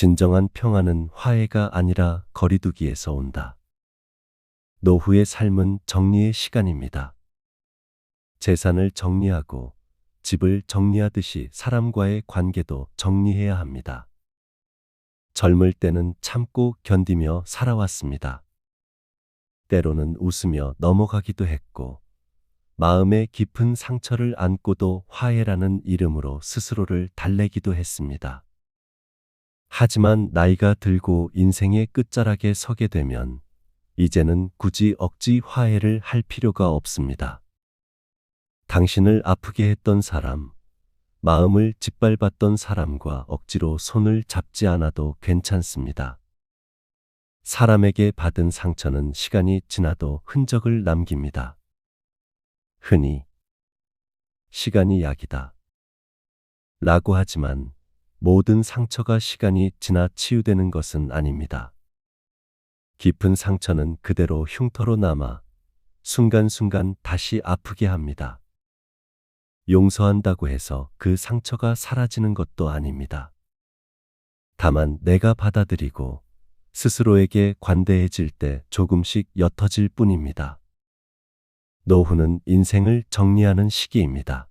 진정한 평화는 화해가 아니라 거리두기에서 온다. 노후의 삶은 정리의 시간입니다. 재산을 정리하고 집을 정리하듯이 사람과의 관계도 정리해야 합니다. 젊을 때는 참고 견디며 살아왔습니다. 때로는 웃으며 넘어가기도 했고, 마음의 깊은 상처를 안고도 화해라는 이름으로 스스로를 달래기도 했습니다. 하지만 나이가 들고 인생의 끝자락에 서게 되면 이제는 굳이 억지 화해를 할 필요가 없습니다. 당신을 아프게 했던 사람, 마음을 짓밟았던 사람과 억지로 손을 잡지 않아도 괜찮습니다. 사람에게 받은 상처는 시간이 지나도 흔적을 남깁니다. 흔히 시간이 약이다. 라고 하지만 모든 상처가 시간이 지나 치유되는 것은 아닙니다. 깊은 상처는 그대로 흉터로 남아 순간순간 다시 아프게 합니다. 용서한다고 해서 그 상처가 사라지는 것도 아닙니다. 다만 내가 받아들이고 스스로에게 관대해질 때 조금씩 옅어질 뿐입니다. 노후는 인생을 정리하는 시기입니다.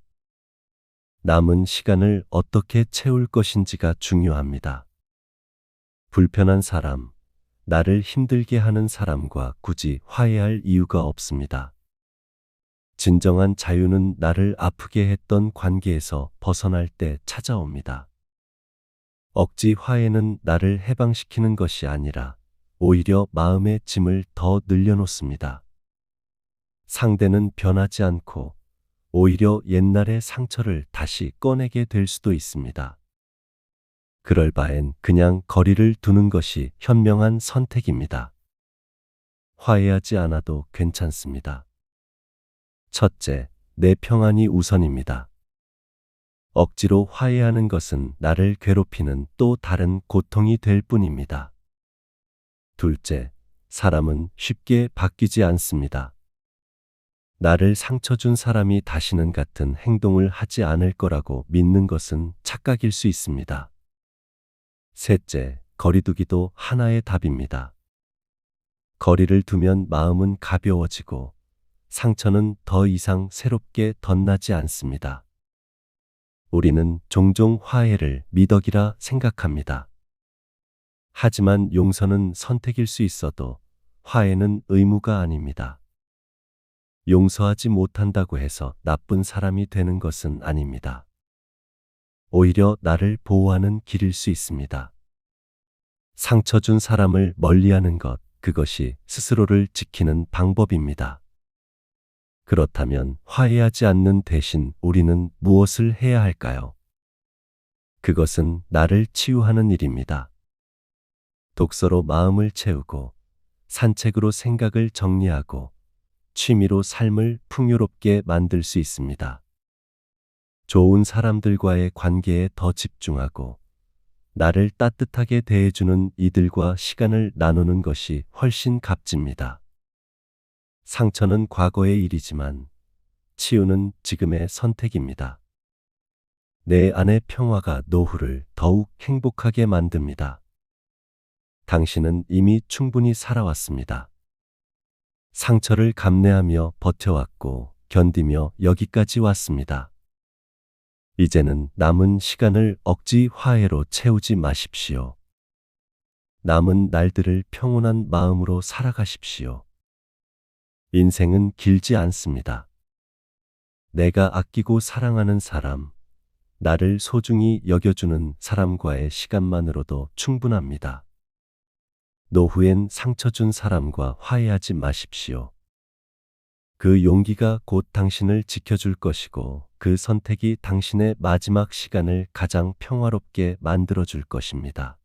남은 시간을 어떻게 채울 것인지가 중요합니다. 불편한 사람, 나를 힘들게 하는 사람과 굳이 화해할 이유가 없습니다. 진정한 자유는 나를 아프게 했던 관계에서 벗어날 때 찾아옵니다. 억지 화해는 나를 해방시키는 것이 아니라 오히려 마음의 짐을 더 늘려놓습니다. 상대는 변하지 않고 오히려 옛날의 상처를 다시 꺼내게 될 수도 있습니다. 그럴 바엔 그냥 거리를 두는 것이 현명한 선택입니다. 화해하지 않아도 괜찮습니다. 첫째, 내 평안이 우선입니다. 억지로 화해하는 것은 나를 괴롭히는 또 다른 고통이 될 뿐입니다. 둘째, 사람은 쉽게 바뀌지 않습니다. 나를 상처 준 사람이 다시는 같은 행동을 하지 않을 거라고 믿는 것은 착각일 수 있습니다. 셋째, 거리두기도 하나의 답입니다. 거리를 두면 마음은 가벼워지고 상처는 더 이상 새롭게 덧나지 않습니다. 우리는 종종 화해를 미덕이라 생각합니다. 하지만 용서는 선택일 수 있어도 화해는 의무가 아닙니다. 용서하지 못한다고 해서 나쁜 사람이 되는 것은 아닙니다. 오히려 나를 보호하는 길일 수 있습니다. 상처 준 사람을 멀리하는 것, 그것이 스스로를 지키는 방법입니다. 그렇다면 화해하지 않는 대신 우리는 무엇을 해야 할까요? 그것은 나를 치유하는 일입니다. 독서로 마음을 채우고, 산책으로 생각을 정리하고, 취미로 삶을 풍요롭게 만들 수 있습니다. 좋은 사람들과의 관계에 더 집중하고, 나를 따뜻하게 대해주는 이들과 시간을 나누는 것이 훨씬 값집니다. 상처는 과거의 일이지만 치유는 지금의 선택입니다. 내 안의 평화가 노후를 더욱 행복하게 만듭니다. 당신은 이미 충분히 살아왔습니다. 상처를 감내하며 버텨왔고 견디며 여기까지 왔습니다. 이제는 남은 시간을 억지 화해로 채우지 마십시오. 남은 날들을 평온한 마음으로 살아가십시오. 인생은 길지 않습니다. 내가 아끼고 사랑하는 사람, 나를 소중히 여겨주는 사람과의 시간만으로도 충분합니다. 노후엔 상처 준 사람과 화해하지 마십시오. 그 용기가 곧 당신을 지켜줄 것이고 그 선택이 당신의 마지막 시간을 가장 평화롭게 만들어줄 것입니다.